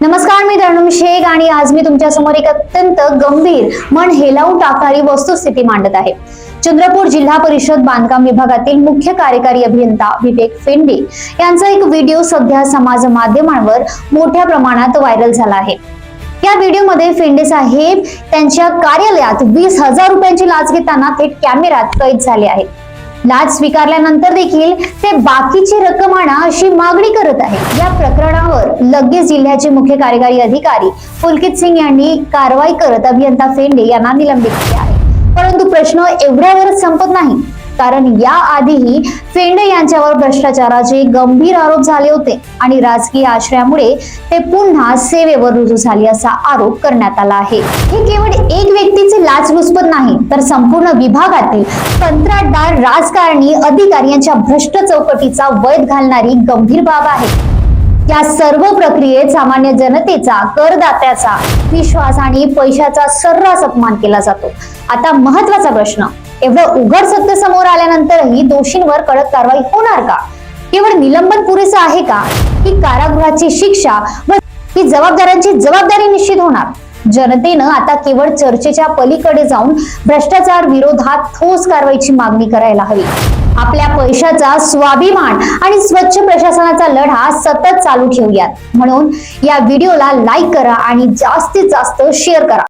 नमस्कार मी धर्णम शेख आणि आज मी तुमच्यासमोर एक अत्यंत गंभीर मन हेलावून टाकणारी वस्तुस्थिती मांडत आहे. चंद्रपूर जिल्हा परिषद बांधकाम विभागातील मुख्य कार्यकारी अभियंता विवेक फेंडे यांचा एक व्हिडिओ सध्या समाज माध्यमांवर मोठ्या प्रमाणात व्हायरल झाला आहे. या व्हिडिओमध्ये फेंडे साहेब त्यांच्या कार्यालयात वीस हजार रुपयांची लाच घेताना थेट कॅमेऱ्यात कैद झाले आहेत. लाच स्वीकारल्यानंतर देखील ते बाकीची रक्कम आणा अशी मागणी करत आहे. या प्रकरणावर लगेच जिल्ह्याचे मुख्य कार्यकारी अधिकारी पुलकित सिंग यांनी कारवाई करत अभियंता फेंडे यांना निलंबित केले आहे. परंतु प्रश्न एवढ्यावरच संपत नाही. कारण याआधीही फेंडे यांच्यावर भ्रष्टाचाराचे गंभीर आरोप झाले होते आणि राजकीय आश्रयामुळे ते पुन्हा सेवेवर रुजू झाले असा आरोप करण्यात आला आहे. हे केवळ एक व्यक्तीचे लाचलुचपत नाही तर संपूर्ण विभागातील कंत्राटदार राजकारणी अधिकारी यांच्या भ्रष्ट चौकटीचा वैध घालणारी गंभीर बाब आहे. या सर्व प्रक्रियेत सामान्य जनतेचा करदात्याचा विश्वास आणि पैशाचा सर्रास अपमान केला जातो. आता महत्त्वाचा प्रश्न एवढं उघड सत्य समोर आल्यानंतरही दोषींवर कडक कारवाई होणार का? केवळ निलंबन पुरेसं आहे का? की कारागृहाची शिक्षा व ही जबाबदारांची जबाबदारी निश्चित होणार? जनतेनं आता केवळ चर्चेच्या पलीकडे जाऊन भ्रष्टाचार विरोधात ठोस कारवाईची मागणी करायला हवी. आपल्या पैशाचा स्वाभिमान आणि स्वच्छ प्रशासनाचा लढा सतत चालू ठेवूयात. म्हणून या व्हिडिओला लाईक करा आणि जास्तीत जास्त शेअर करा.